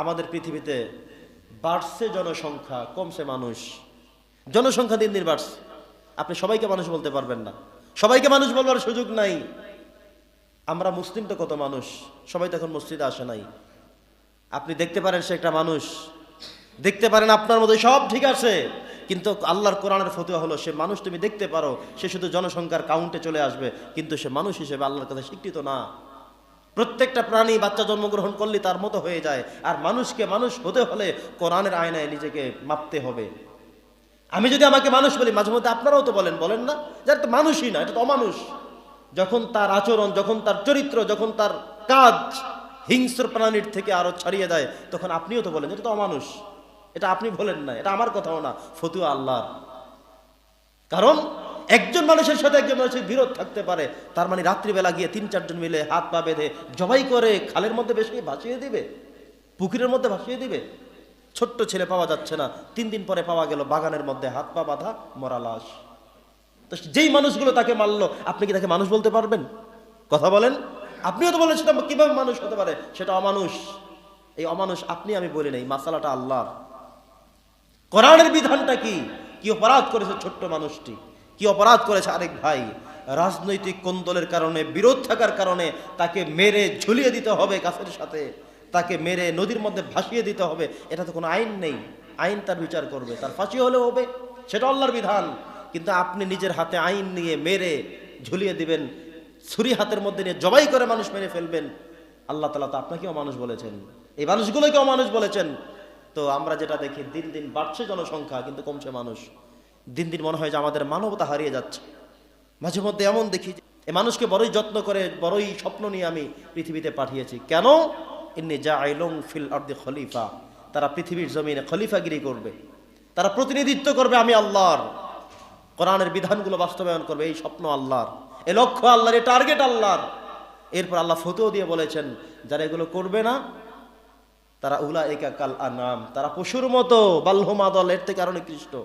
আমাদের পৃথিবীতে বাড়ছে জনসংখ্যা, কমছে মানুষ। জনসংখ্যা দিন দিন বাড়ছে। আপনি সবাইকে মানুষ বলতে পারবেন না। সবাইকে মানুষ বলবার সুযোগ নাই। আমরা মুসলিম তো কত মানুষ? সবাই তো এখন মসজিদে আসে নাই। আপনি দেখতে পারেন সে একটা মানুষ। দেখতে পারেন আপনার মধ্যে সব ঠিক আছে। কিন্তু আল্লাহর কোরআনের ফতুয়া হলো, সে মানুষ তুমি দেখতে পারো, সে শুধু জনসংখ্যার কাউন্টে চলে আসবে, কিন্তু সে মানুষ হিসেবে আল্লাহর কাছে স্বীকৃত না। প্রত্যেকটা প্রাণী বাচ্চা জন্মগ্রহণ করলে তার মতো হয়ে যায়। আর মানুষকে মানুষ হতে হলে কোরআনের আয়নায় নিজেকে মাপতে হবে। আমি যদি আমাকে মানুষ বলি, মাঝে মধ্যে আপনারাও তো বলেন বলেন না? যার তো মানুষই না, এটা তো অমানুষ। যখন তার আচরণ, যখন তার চরিত্র, যখন তার কাজ হিংস্র প্রাণীর থেকে আরও ছাড়িয়ে দেয় তখন আপনিও তো বলেন, এটা তো অমানুষ। এটা আপনি বলেন না, এটা আমার কথাও না, ফতুয়া আল্লাহ কারণ একজন মানুষের সাথে একজন মানুষের বিরোধ থাকতে পারে। তার মানে রাত্রিবেলা গিয়ে তিন, চারজন মিলে হাত পা বেঁধে জবাই করে খালের মধ্যে বেশি ভাসিয়ে দিবে? পুকুরের মধ্যে ভাসিয়ে দিবে? ছোট্ট ছেলে পাওয়া যাচ্ছে না। তিন দিন পরে পাওয়া গেল বাগানের মধ্যে হাত পা বাঁধা, মরা লাশ। তো যেই মানুষগুলো তাকে মারলো, আপনি কি তাকে মানুষ বলতে পারবেন? কথা বলেন। আপনিও তো বলেন সেটা কীভাবে মানুষ হতে পারে। সেটা অমানুষ। এই অমানুষ আপনি, আমি বলি নাই, মাসালাটা আল্লাহর। কোরআনের বিধানটা কি? কি অপরাধ করেছে ছোট্ট মানুষটি? কি অপরাধ করেছে আরেক ভাই? রাজনৈতিক কোন্দলের কারণে, বিরোধ থাকার কারণে তাকে মেরে ঝুলিয়ে দিতে হবে গাছের সাথে। তাকে মেরে নদীর মধ্যে ভাসিয়ে দিতে হবে। এটা তো কোনো আইন নেই। আইন তার বিচার করবে। তার ফাঁসি হলেও হবে। সেটা আল্লাহর বিধান। কিন্তু আপনি নিজের হাতে আইন নিয়ে মেরে ঝুলিয়ে দিবেন, ছুরি হাতের মধ্যে নিয়ে জবাই করে মানুষ মেরে ফেলবেন, আল্লাহ তালা তো আপনাকেও মানুষ বলেছেন। এই মানুষগুলোকেও মানুষ বলেছেন। তো আমরা যেটা দেখি, দিন দিন বাড়ছে জনসংখ্যা, কিন্তু কমছে মানুষ। দিন দিন মনে হয় যে আমাদের মানবতা হারিয়ে যাচ্ছে। মাঝে মধ্যে এমন দেখি এই মানুষকে বড়ই যত্ন করে, বড়ই স্বপ্ন নিয়ে আমি পৃথিবীতে পাঠিয়েছি। কেন? ইন্নি যা আইলং ফিল আর্দি খলিফা। তারা পৃথিবীর জমিনে খলিফাগিরি করবে। তারা প্রতিনিধিত্ব করবে আমি আল্লাহর। কোরআনের বিধানগুলো বাস্তবায়ন করবে, এই স্বপ্ন আল্লাহর। এ লক্ষ্য আল্লাহর, এ টার্গেট আল্লাহর। এরপর আল্লাহ ফতেও দিয়ে বলেছেন, যারা এগুলো করবে না, তারা উলা একা কাল আনাম। তারা পশুর মতো বাল্যমা দল এর থেকে আরও নিকৃষ্ট।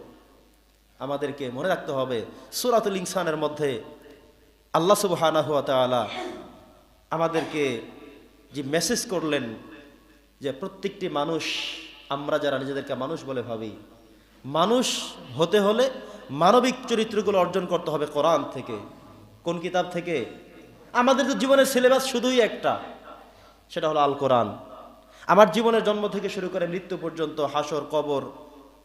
আমাদেরকে মনে রাখতে হবে, সুরাতুল ইনসানের মধ্যে ওয়া তাআলা আমাদেরকে যে মেসেজ করলেন যে প্রত্যেকটি মানুষ, আমরা যারা নিজেদেরকে মানুষ বলে ভাবি, মানুষ হতে হলে মানবিক চরিত্রগুলো অর্জন করতে হবে কোরআন থেকে। কোন কিতাব থেকে? আমাদের তো জীবনের সিলেবাস শুধুই একটা, সেটা হলো আল কোরআন আমার জীবনের জন্ম থেকে শুরু করে মৃত্যু পর্যন্ত হাসর, কবর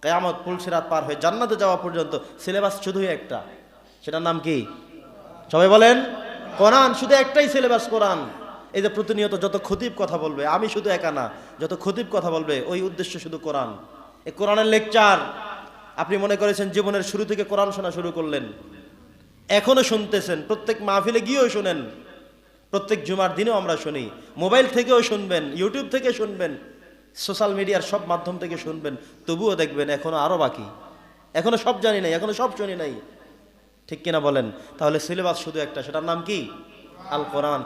কেয়ামত পুলসিরাত পার হয়ে জান্নাতে যাওয়া পর্যন্ত সিলেবাস শুধুই একটা। সেটার নাম কি? সবাই বলেন? কোরআন শুধু একটাই সিলেবাস, কোরআন। এই যে প্রতিনিয়ত যত খতিব কথা বলবে, আমি শুধু একা না, যত খতিব কথা বলবে, ওই উদ্দেশ্য শুধু কোরআন। এই কোরআনের লেকচার, আপনি মনে করেছেন জীবনের শুরু থেকে কোরআন শোনা শুরু করলেন। এখনও শুনতেছেন, প্রত্যেক মাহফিলে গিয়েও শুনেন। প্রত্যেক জুমার দিনেও আমরা শুনি। মোবাইল থেকেও শুনবেন, ইউটিউব থেকে শুনবেন। সোশ্যাল মিডিয়ার সব মাধ্যম থেকে শুনবেন, তবুও দেখবেন এখনও আরও বাকি। এখনও সব জানি নাই, এখনও সব শুনি নাই। ঠিক কিনা বলেন? তাহলে সিলেবাস শুধু একটা, সেটার নাম কি? আল কোরআন।